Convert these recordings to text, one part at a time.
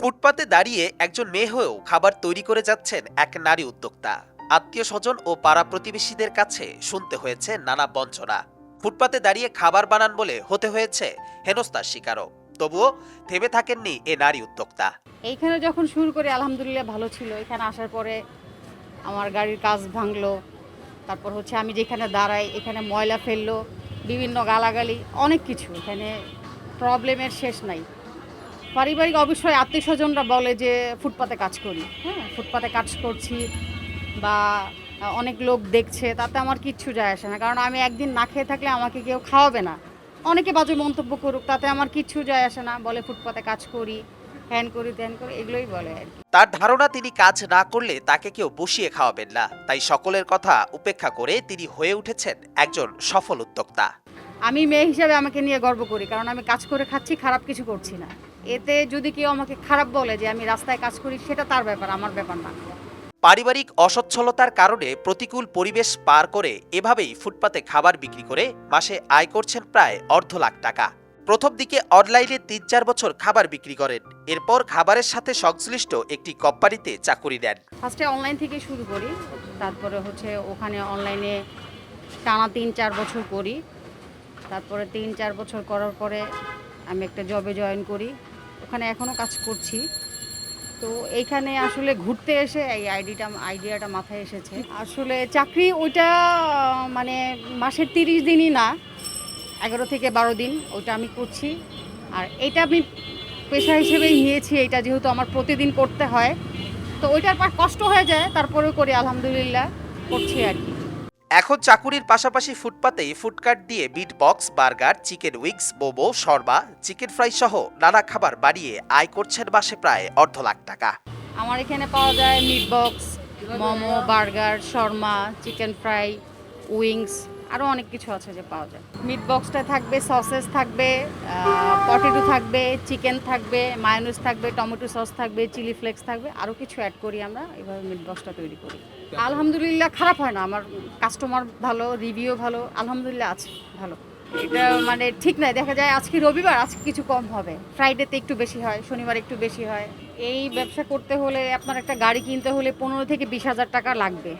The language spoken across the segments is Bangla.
ফুটপাতে দাঁড়িয়ে একজন মেয়ে হয়েও খাবার তৈরি করে যাচ্ছেন এক নারী উদ্যোক্তা। আত্মীয় স্বজন ও পাড়া প্রতিবেশীদের কাছে শুনতে হয়েছে নানা বঞ্চনা। ফুটপাতে দাঁড়িয়ে খাবার বানান বলে হতে হয়েছে হেনস্তার শিকারও তবুও থেমে থাকেননি এ নারী উদ্যোক্তা। এইখানে যখন শুরু করে, আলহামদুলিল্লাহ ভালো ছিল। এখানে আসার পরে আমার গাড়ির কাজ ভাঙলো। তারপর হচ্ছে আমি যেখানে দাঁড়াই, এখানে ময়লা ফেলল, বিভিন্ন গালাগালি, অনেক কিছু। এখানে প্রবলেমের শেষ নাই। পারিবারিক অবশ্যই আত্মীয় স্বজনরা বলে যে, ফুটপাতে কাজ করি। হ্যাঁ ফুটপাতে কাজ করছি বা অনেক লোক দেখছে, তাতে আমার কিচ্ছু যায় আসে না। কারণ আমি একদিন না খেয়ে থাকলে আমাকে কেউ খাওয়াবে না। অনেকে বাজে মন্তব্য করুক, তাতে আমার কিচ্ছু যায় আসে না। বলে, ফুটপাতে কাজ করি হ্যান করি ত্যান করি, এগুলোই বলে আর কি। তার ধারণা, তিনি কাজ না করলে তাকে কেউ বসিয়ে খাওয়াবেন না। তাই সকলের কথা উপেক্ষা করে তিনি হয়ে উঠেছেন একজন সফল উদ্যোক্তা। আমি মেয়ে হিসাবে আমাকে নিয়ে গর্ব করি কারণ আমি কাজ করে খাচ্ছি খারাপ কিছু করছি না। এতে যদি কেউ আমাকে খারাপ বলে যে আমি রাস্তায় কাজ করি সেটা তার ব্যাপার আমার ব্যাপার না। পারিবারিক অসচ্ছলতার কারণে প্রতিকূল পরিবেশ পার করে এভাবেই ফুটপাতে খাবার বিক্রি করে মাসে আয় করছেন প্রায় অর্ধ লাখ টাকা। প্রথম দিকে অনলাইনে তিন চার বছর খাবার বিক্রি করেন। এরপর খাবারের সাথে সংশ্লিষ্ট একটি কোম্পানিতে চাকুরি দেন। ফার্স্টে অনলাইন থেকে শুরু করি তারপরে হচ্ছে ওখানে অনলাইনে টানা তিন চার বছর করি। তারপরে তিন, চার বছর করার পরে আমি একটা জবে জয়েন করি। ওখানে এখনও কাজ করছি। তো এইখানে আসলে ঘুরতে এসে এই আইডিটা, আইডিয়াটা মাথায় এসেছে। আসলে চাকরি ওইটা মানে মাসের তিরিশ দিনই না, এগারো থেকে বারো দিন ওইটা আমি করছি। আর এটা আমি পেশা হিসেবেই নিয়েছি, এটা যেহেতু আমার প্রতিদিন করতে হয়। তো ওইটার পর কষ্ট হয়ে যায়, তারপরেও করি, আলহামদুলিল্লাহ, করছি আর কি। এখন চাকুরির পাশাপাশি ফুটপাতেই ফুডকার্ট দিয়ে meat box burger, chicken wings বোবো shawarma, chicken fry সহ নানা খাবার বাড়িয়ে আয় করছেন মাসে প্রায় অর্ধ লাখ টাকা। আমার এখানে পাওয়া যায় meat box momo, burger, shawarma, chicken fry, wings আরও অনেক কিছু আছে যে পাওয়া যায়। মিট বক্সটা থাকবে সসেস থাকবে পটেটো থাকবে চিকেন থাকবে মায়োনিজ থাকবে টমেটো সস থাকবে চিলি ফ্লেক্স থাকবে আরও কিছু অ্যাড করি আমরা, এভাবে মিট বক্সটা তৈরি করি। আলহামদুলিল্লাহ খারাপ হয় না, আমার কাস্টমার ভালো রিভিউ ভালো, আলহামদুলিল্লাহ আছে, ভালো। এটা মানে ঠিক নাই দেখা যায় আজকে রবিবার, আজকে কিছু কম হবে। ফ্রাইডেতে একটু বেশি হয়, শনিবার একটু বেশি হয়। এই ব্যবসা করতে হলে, আপনার একটা গাড়ি কিনতে হলে পনেরো থেকে বিশ হাজার টাকা লাগবে।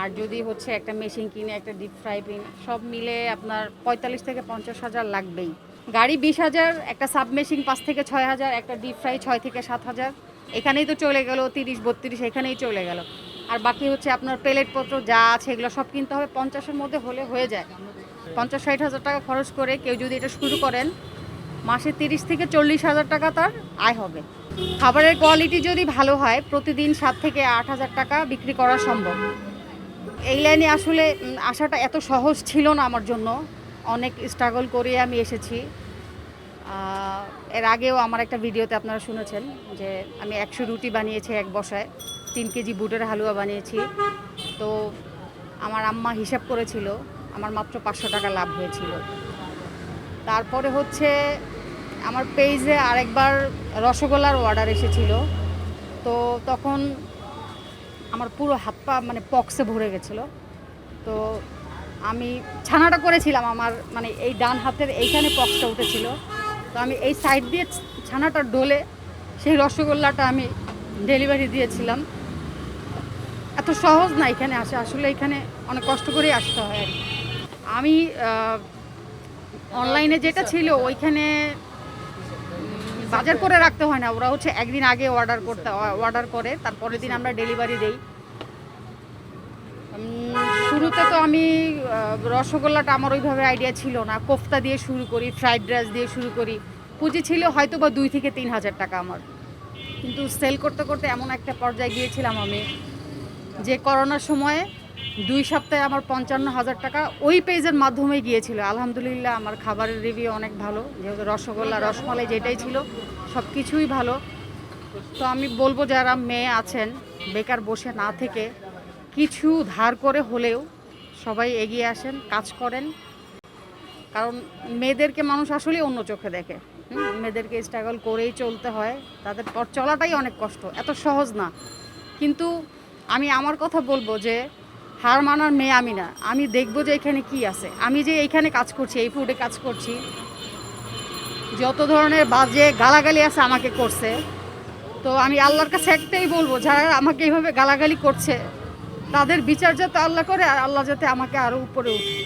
আর যদি হচ্ছে একটা মেশিন কিনে, একটা ডিপ ফ্রাই পিন সব মিলে আপনার পঁয়তাল্লিশ থেকে পঞ্চাশ হাজার লাগবেই। গাড়ি বিশ হাজার, একটা সাব মেশিন পাঁচ থেকে ছয় হাজার, একটা ডিপ ফ্রাই ছয় থেকে সাত হাজার। এখানেই তো চলে গেল তিরিশ, বত্রিশ, এখানেই চলে গেল। আর বাকি হচ্ছে আপনার প্লেটপত্র যা আছে এগুলো সব কিনতে হবে। পঞ্চাশের মধ্যে হলে হয়ে যায়। পঞ্চাশ, ষাট হাজার টাকা খরচ করে কেউ যদি এটা শুরু করেন, মাসে তিরিশ থেকে চল্লিশ হাজার টাকা তার আয় হবে। খাবারের কোয়ালিটি যদি ভালো হয়, প্রতিদিন সাত থেকে আট হাজার টাকা বিক্রি করা সম্ভব। এই লাইনে আসলে আসাটা এত সহজ ছিল না আমার জন্য। অনেক স্ট্রাগল করে আমি এসেছি। এর আগেও আমার একটা ভিডিওতে আপনারা শুনেছেন যে আমি একশো রুটি বানিয়েছি এক বসায়, তিন কেজি বুটের হালুয়া বানিয়েছি। তো আমার আম্মা হিসাব করেছিল, আমার মাত্র পাঁচশো টাকা লাভ হয়েছিল। তারপরে হচ্ছে আমার পেজে আরেকবার রসগোল্লার অর্ডার এসেছিল। তো তখন আমার পুরো হাত পা মানে পক্সে ভরে গেছিল। তো আমি ছানাটা করেছিলাম আমার মানে এই ডান হাতের এইখানে পক্সটা উঠেছিল। তো আমি এই সাইড দিয়ে ছানাটা ডলে সেই রসগোল্লাটা আমি ডেলিভারি দিয়েছিলাম। এত সহজ না এখানে আসে, আসলে এখানে অনেক কষ্ট করেই আসতে হয় আর। আমি অনলাইনে যেটা ছিল, ওইখানে বাজার করে রাখতে হয় না, ওরা হচ্ছে একদিন আগে অর্ডার করতে অর্ডার করে, তারপরের দিন আমরা ডেলিভারি দেই। শুরুতে তো আমি রসগোল্লাটা আমার ওইভাবে আইডিয়া ছিল না। কোফতা দিয়ে শুরু করি ফ্রাইড রাইস দিয়ে শুরু করি। পুঁজি ছিল হয়তো বা দুই থেকে তিন হাজার টাকা আমার। কিন্তু সেল করতে করতে এমন একটা পর্যায়ে গিয়েছিলাম আমি, যে করোনার সময়ে দুই সপ্তাহে আমার পঞ্চান্ন হাজার টাকা ওই পেজের মাধ্যমে গিয়েছিল। আলহামদুলিল্লাহ আমার খাবারের রিভিউ অনেক ভালো, যেহেতু রসগোল্লা, রসমালাই যেটাই ছিল সব কিছুই ভালো। তো আমি বলব যারা মেয়ে আছেন, বেকার বসে না থেকে কিছু ধার করে হলেও সবাই এগিয়ে আসেন, কাজ করেন। কারণ মেয়েদেরকে মানুষ আসলেই অন্য চোখে দেখে। মেয়েদেরকে স্ট্রাগল করেই চলতে হয়, তাদের পর চলাটাই অনেক কষ্ট, এত সহজ না। কিন্তু আমি আমার কথা বলব যে হার মানার মেয়ে আমি না। আমি দেখব যে এখানে কি আছে। আমি যে এইখানে কাজ করছি, এই ফুডে কাজ করছি, যত ধরনের বাজে গালাগালি আছে আমাকে করছে, তো আমি আল্লাহর কাছে একটাই বলব, যারা আমাকে এইভাবে গালাগালি করছে, তাদের বিচার যাতে আল্লাহ করে আর আল্লাহ যাতে আমাকে আরও উপরে উঠে।